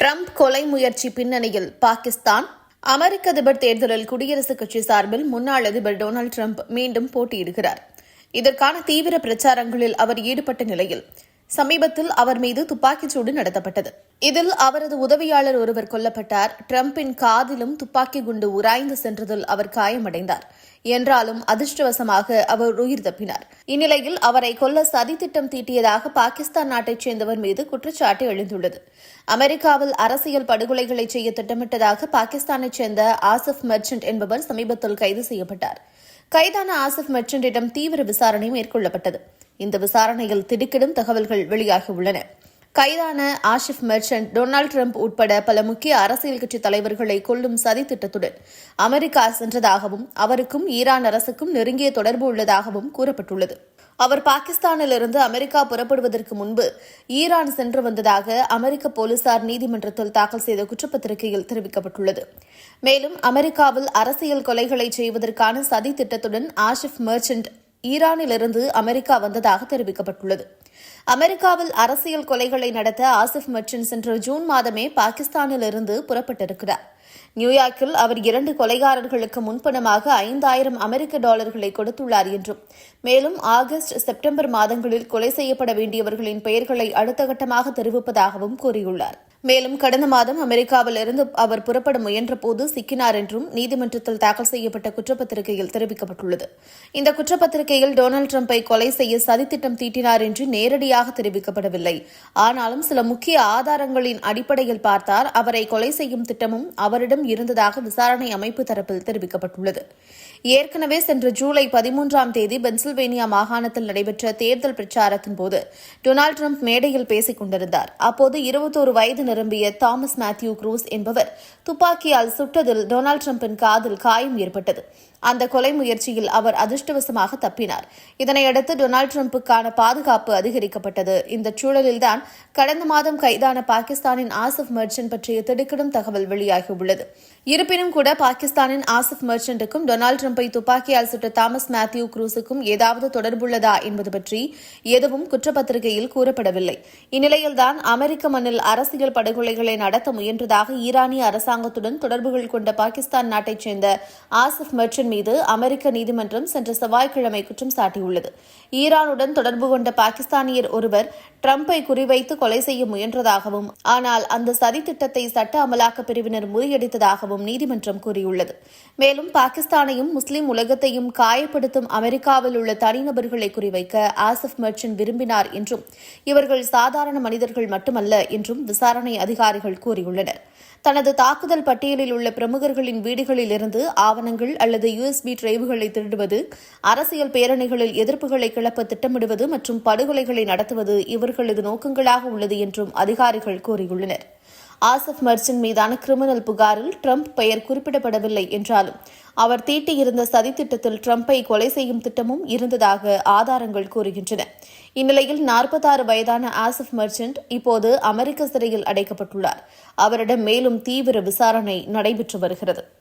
Trump கொலை முயற்சி பின்னணியில் பாகிஸ்தான் அமெரிக்க அதிபர் தேர்தலில் குடியரசுக் கட்சி சார்பில் முன்னாள் அதிபர் டொனால்டு ட்ரம்ப் மீண்டும் போட்டியிடுகிறார். இதற்கான தீவிர பிரச்சாரங்களில் அவர் ஈடுபட்ட நிலையில் சமீபத்தில் அவர் மீது துப்பாக்கிச்சூடு நடத்தப்பட்டது. இதில் அவரது உதவியாளர் ஒருவர் கொல்லப்பட்டார். டிரம்பின் காதிலும் துப்பாக்கி குண்டு உராய்ந்து சென்றதில் அவர் காயமடைந்தார். என்றாலும் அதிர்ஷ்டவசமாக அவர் உயிர் தப்பினார். இந்நிலையில் அவரை கொல்ல சதித்திட்டம் தீட்டியதாக பாகிஸ்தான் நாட்டைச் சேர்ந்தவர் மீது குற்றச்சாட்டு எழுந்துள்ளது. அமெரிக்காவில் அரசியல் படுகொலைகளை செய்ய திட்டமிட்டதாக பாகிஸ்தானைச் சேர்ந்த ஆசிப் மெர்ச்சன்ட் என்பவர் சமீபத்தில் கைது செய்யப்பட்டார். கைதான ஆசிப் மெர்ச்சன்டிடம் தீவிர விசாரணை மேற்கொள்ளப்பட்டது. இந்த விசாரணையில் திடுக்கிடும் தகவல்கள் வெளியாகியுள்ளன. கைதான ஆஷிப் மெர்ச்சன்ட் டொனால்டு ட்ரம்ப் உட்பட பல முக்கிய அரசியல் கட்சி தலைவர்களை கொல்லும் சதி திட்டத்துடன் அமெரிக்கா சென்றதாகவும் அவருக்கும் ஈரான் அரசுக்கும் நெருங்கிய தொடர்பு உள்ளதாகவும் கூறப்பட்டுள்ளது. அவர் பாகிஸ்தானிலிருந்து அமெரிக்கா புறப்படுவதற்கு முன்பு ஈரான் சென்று வந்ததாக அமெரிக்க போலீசார் நீதிமன்றத்தில் தாக்கல் செய்த குற்றப்பத்திரிகையில் தெரிவிக்கப்பட்டுள்ளது. மேலும் அமெரிக்காவில் அரசியல் கொலைகளை செய்வதற்கான சதி திட்டத்துடன் ஆஷிப் மெர்ச்சன்ட் ஈரானிலிருந்து அமெரிக்கா வந்ததாக தெரிவிக்கப்பட்டுள்ளது. அமெரிக்காவில் அரசியல் கொலைகளை நடத்த ஆசிப் மச்சின் சென்ற ஜூன் மாதமே பாகிஸ்தானிலிருந்து புறப்பட்டிருக்கிறார். நியூயார்க்கில் அவர் இரண்டு கொலைகாரர்களுக்கு முன்பணமாக ஐந்தாயிரம் அமெரிக்க டாலர்களை கொடுத்துள்ளார் என்றும் மேலும் ஆகஸ்ட் செப்டம்பர் மாதங்களில் கொலை செய்யப்பட வேண்டியவர்களின் பெயர்களை அடுத்த கட்டமாக தெரிவிப்பதாகவும் கூறியுள்ளார். மேலும் கடந்த மாதம் அமெரிக்காவில் இருந்து அவர் புறப்பட முயன்றபோது சிக்கினார் என்றும் நீதிமன்றத்தில் தாக்கல் செய்யப்பட்ட குற்றப்பத்திரிகையில் தெரிவிக்கப்பட்டுள்ளது. இந்த குற்றப்பத்திரிகையில் டொனால்டு டிரம்பை கொலை செய்ய சதித்திட்டம் தீட்டினார் என்று நேரடியாக தெரிவிக்கப்படவில்லை. ஆனாலும் சில முக்கிய ஆதாரங்களின் அடிப்படையில் பார்த்தால் அவரை கொலை செய்யும் திட்டமும் அவரிடம் இருந்ததாக விசாரணை அமைப்பு தரப்பில் தெரிவிக்கப்பட்டுள்ளது. ஏற்கனவே சென்ற ஜூலை பதிமூன்றாம் தேதி பென்சில்வேனியா மாகாணத்தில் நடைபெற்ற தேர்தல் பிரச்சாரத்தின் போது டொனால்டு ட்ரம்ப் மேடையில் பேசிக் கொண்டிருந்தார். அப்போது இருபத்தோரு வயது நிரம்பிய தாமஸ் மேத்யூ குரூஸ் என்பவர் துப்பாக்கியால் சுட்டதில் டொனால்டு டிரம்பின் காதில் காயம் ஏற்பட்டது. அந்த கொலை முயற்சியில் அவர் அதிர்ஷ்டவசமாக தப்பினார். இதனையடுத்து டொனால்டு டிரம்புக்கான பாதுகாப்பு அதிகரிக்கப்பட்டது. இந்த சூழலில்தான் கடந்த மாதம் கைதான பாகிஸ்தானின் ஆசிப் மர்ச்சன்ட் பற்றிய திடுக்கிடும் தகவல் வெளியாகியுள்ளது. இருப்பினும் கூட பாகிஸ்தானின் ஆசிப் மர்ச்சன்ட்டுக்கும் டொனால்டு டிரம்பை துப்பாக்கியால் சுட்ட தாமஸ் மேத்யூ குரூஸுக்கும் ஏதாவது தொடர்புள்ளதா என்பது பற்றி எதுவும் குற்றப்பத்திரிகையில் கூறப்படவில்லை. இந்நிலையில்தான் அமெரிக்க மண்ணில் அரசியல் படுகொலைகளை நடத்த முயன்றதாக ஈரானிய அரசாங்கத்துடன் தொடர்புகள் கொண்ட பாகிஸ்தான் நாட்டைச் சேர்ந்த ஆசிப் மர்ச்சன்ட் மீது அமெரிக்க நீதிமன்றம் சென்ற செவ்வாய்க்கிழமை குற்றம் சாட்டியுள்ளது. ஈரானுடன் தொடர்பு கொண்ட பாகிஸ்தானியர் ஒருவர் ட்ரம்பை குறிவைத்து கொலை செய்ய முயன்றதாகவும் ஆனால் அந்த சதி திட்டத்தை சட்ட அமலாக்கப் பிரிவினர் முறியடித்ததாகவும் நீதிமன்றம் கூறியுள்ளது. மேலும் பாகிஸ்தானையும் முஸ்லிம் உலகத்தையும் காயப்படுத்தும் அமெரிக்காவில் உள்ள தனிநபர்களை குறிவைக்க ஆசிப் மர்ச்சன் விரும்பினார் என்றும் இவர்கள் சாதாரண மனிதர்கள் மட்டுமல்ல என்றும் விசாரணை அதிகாரிகள் கூறியுள்ளனர். தனது தாக்குதல் பட்டியலில் உள்ள பிரமுகர்களின் வீடுகளில் இருந்து ஆவணங்கள் அல்லது யுஎஸ்பி டிரைவுகளை திருடுவது அரசியல் பேரணிகளில் எதிர்ப்புகளை கிளப்ப திட்டமிடுவது மற்றும் படுகொலைகளை நடத்துவது இவர்களது நோக்கங்களாக உள்ளது என்றும் அதிகாரிகள் கூறியுள்ளனர். ஆசப் மர்ச்சன் மீதான கிரிமினல் புகாரில் ட்ரம்ப் பெயர் குறிப்பிடப்படவில்லை என்றாலும் அவர் தீட்டியிருந்த சதித்திட்டத்தில் ட்ரம்பை கொலை செய்யும் திட்டமும் இருந்ததாக ஆதாரங்கள் கூறுகின்றன. இந்நிலையில் நாற்பத்தாறு வயதான ஆசிப் மர்ச்சன்ட் இப்போது அமெரிக்க சிறையில் அடைக்கப்பட்டுள்ளார். அவரிடம் மேலும் தீவிர விசாரணை நடைபெற்று வருகிறது.